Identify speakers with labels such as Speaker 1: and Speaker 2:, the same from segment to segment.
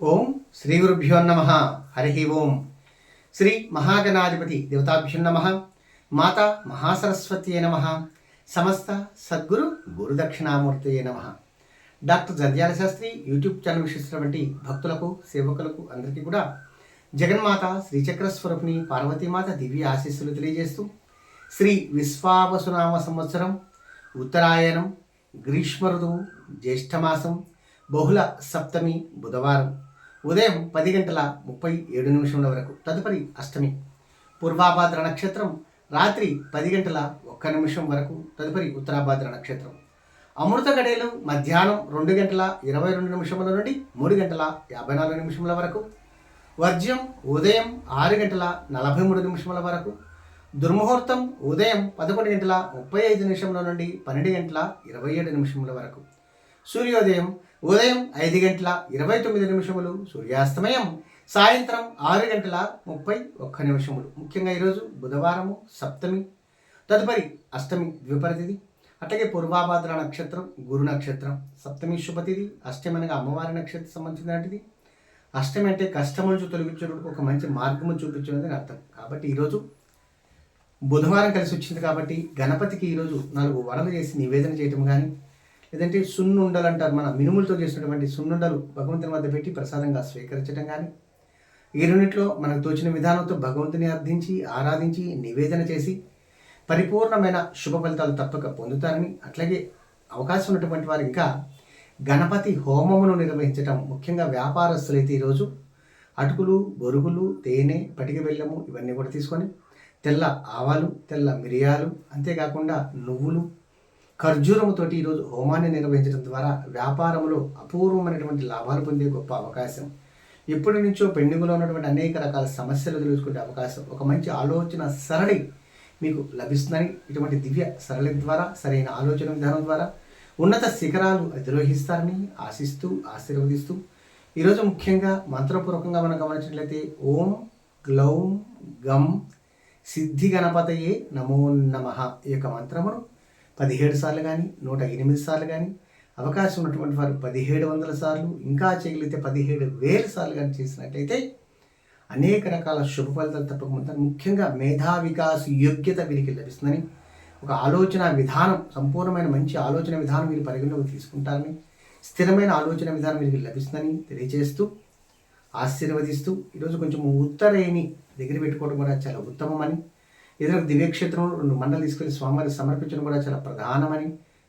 Speaker 1: ఓం శ్రీ గురుభ్యో నమ. హరి ఓం. శ్రీ మహాగణాధిపతి దేవతాభ్యో నమ. మాత మహాసరస్వతి నమ. సమస్త సద్గురు గురుదక్షిణామూర్తి నమ. Doctor Jadyala Shastri YouTube channel వీక్షిస్తున్నటువంటి భక్తులకు సేవకులకు అందరికీ కూడా జగన్మాత శ్రీచక్ర స్వరూపిణి పార్వతీమాత దివ్య ఆశీస్సులు తెలియజేస్తూ శ్రీ విశ్వావసునామ సంవత్సరం ఉత్తరాయణం గ్రీష్మ ఋతువు జ్యేష్ఠమాసం బహుళ సప్తమి బుధవారం ఉదయం పది గంటల ముప్పై ఏడు నిమిషముల వరకు. తదుపరి అష్టమి పూర్వాభాద్ర నక్షత్రం రాత్రి పది గంటల ఒక్క నిమిషం వరకు. తదుపరి ఉత్తరాభాద్ర నక్షత్రం అమృత గడియలు మధ్యాహ్నం రెండు గంటల ఇరవై రెండు నిమిషముల నుండి మూడు గంటల యాభై నాలుగు నిమిషముల వరకు. వర్జ్యం ఉదయం ఆరు గంటల నలభై మూడు నిమిషముల వరకు. దుర్ముహూర్తం ఉదయం పదకొండు గంటల ముప్పై ఐదు నిమిషముల నుండి పన్నెండు గంటల ఇరవై ఏడు నిమిషముల వరకు. సూర్యోదయం ఉదయం ఐదు గంటల ఇరవై తొమ్మిది నిమిషములు సూర్యాస్తమయం సాయంత్రం ఆరు గంటల ముప్పై ఒక్క నిమిషములు. ముఖ్యంగా ఈరోజు బుధవారము సప్తమి తదుపరి అష్టమి ద్విపరతిథి అట్లాగే పూర్వాభాద్ర నక్షత్రం గురు నక్షత్రం సప్తమి శుభతిథి అష్టమి అనగా అమ్మవారి నక్షత్రం సంబంధించినటిది అష్టమి అంటే కష్టం నుంచి తొలగించడానికి ఒక మంచి మార్గము చూపించడం అర్థం. కాబట్టి ఈరోజు బుధవారం కలిసి వచ్చింది కాబట్టి గణపతికి ఈరోజు నాలుగు వరలు చేసి నివేదన చేయటం కానీ లేదంటే సున్నుండలు అంటారు మన మినుములతో చేసినటువంటి సున్నుండలు భగవంతుని వద్ద పెట్టి ప్రసాదంగా స్వీకరించడం కానీ ఈ రెండింటిలో మనకు తోచిన విధానంతో భగవంతుని అర్థించి ఆరాధించి నివేదన చేసి పరిపూర్ణమైన శుభ ఫలితాలు తప్పక పొందుతారని అట్లాగే అవకాశం ఉన్నటువంటి వారు ఇంకా గణపతి హోమమును నిర్వహించటం ముఖ్యంగా వ్యాపారస్తులైతే ఈరోజు అటుకులు బొరుగులు తేనె పటిక బెల్లము ఇవన్నీ కూడా తీసుకొని తెల్ల ఆవాలు తెల్ల మిరియాలు అంతేకాకుండా నువ్వులు ఖర్జూరముతోటి ఈరోజు హోమాన్ని నిర్వహించడం ద్వారా వ్యాపారంలో అపూర్వమైనటువంటి లాభాలు పొందే గొప్ప అవకాశం. ఎప్పటి నుంచో పెండింగ్లో ఉన్నటువంటి అనేక రకాల సమస్యలు తెలుసుకునే అవకాశం. ఒక మంచి ఆలోచన సరళి మీకు లభిస్తుందని ఇటువంటి దివ్య సరళి ద్వారా సరైన ఆలోచన విధానం ద్వారా ఉన్నత శిఖరాలు అధిరోహిస్తారని ఆశిస్తూ ఆశీర్వదిస్తూ ఈరోజు ముఖ్యంగా మంత్రపూర్వకంగా మనం గమనించినట్లయితే ఓం గ్లౌం గం సిద్ధి గణపతయే నమో నమ ఈ యొక్క మంత్రమును పదిహేడు సార్లు కానీ నూట ఎనిమిది సార్లు కానీ అవకాశం ఉన్నటువంటి వారు పదిహేడు వందల సార్లు ఇంకా చేయగలిగితే పదిహేడు వేల సార్లు కానీ చేసినట్లయితే అనేక రకాల శుభ ఫలితాలు తప్పకుండా ముఖ్యంగా మేధా వికాస్ యోగ్యత వీరికి లభిస్తుందని ఒక ఆలోచన విధానం సంపూర్ణమైన మంచి ఆలోచన విధానం మీరు పరిగణలోకి తీసుకుంటారని స్థిరమైన ఆలోచన విధానం వీరికి లభిస్తుందని తెలియజేస్తూ ఆశీర్వదిస్తూ ఈరోజు కొంచెం ఉత్తరేణి దగ్గర పెట్టుకోవడం కూడా చాలా ఉత్తమమని ఇతర దివ్యక్షేత్రం రెండు మండలు తీసుకెళ్ళి స్వామివారి సమర్పించడం కూడా చాలా ప్రధానమని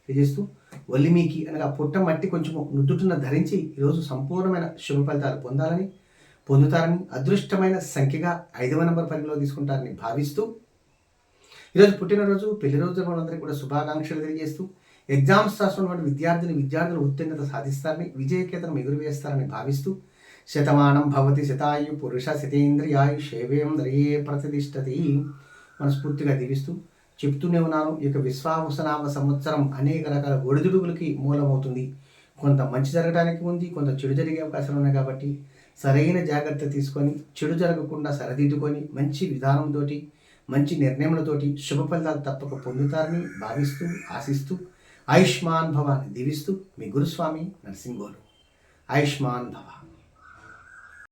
Speaker 1: తెలియజేస్తూ ఒలిమికి అనగా పుట్ట మట్టి కొంచెం నుదుటిన ధరించి ఈరోజు సంపూర్ణమైన శుభ ఫలితాలు పొందాలని పొందుతారని అదృష్టమైన సంఖ్యగా ఐదవ నెంబర్ పరిధిలో తీసుకుంటారని భావిస్తూ ఈరోజు పుట్టినరోజు పెళ్ళి రోజు వాళ్ళందరికీ కూడా శుభాకాంక్షలు తెలియజేస్తూ ఎగ్జామ్స్ రాస్తున్నటువంటి విద్యార్థులు విద్యార్థులు ఉత్తీర్ణత సాధిస్తారని విజయకేతనం ఎగురవేస్తారని భావిస్తూ శతమానం భవతి శతాయు పురుష శతేంద్రియాయు శైవేంద్రియే ప్రతిష్టతి. మనస్ఫూర్తిగా దీవిస్తూ చెప్తూనే ఉన్నాను. ఈ యొక్క విశ్వావసనామ సంవత్సరం అనేక రకాల ఒడిదుడుగులకి మూలమవుతుంది. కొంత మంచి జరగడానికి ఉంది కొంత చెడు జరిగే అవకాశాలు ఉన్నాయి కాబట్టి సరైన జాగ్రత్త తీసుకొని చెడు జరగకుండా సరిదిద్దుకొని మంచి విధానంతో మంచి నిర్ణయములతోటి శుభ ఫలితాలు తప్పక పొందుతారని భావిస్తూ ఆశిస్తూ ఆయుష్మాన్ భవాన్ని దీవిస్తూ మీ గురుస్వామి నరసింహోలు. ఆయుష్మాన్ భవ.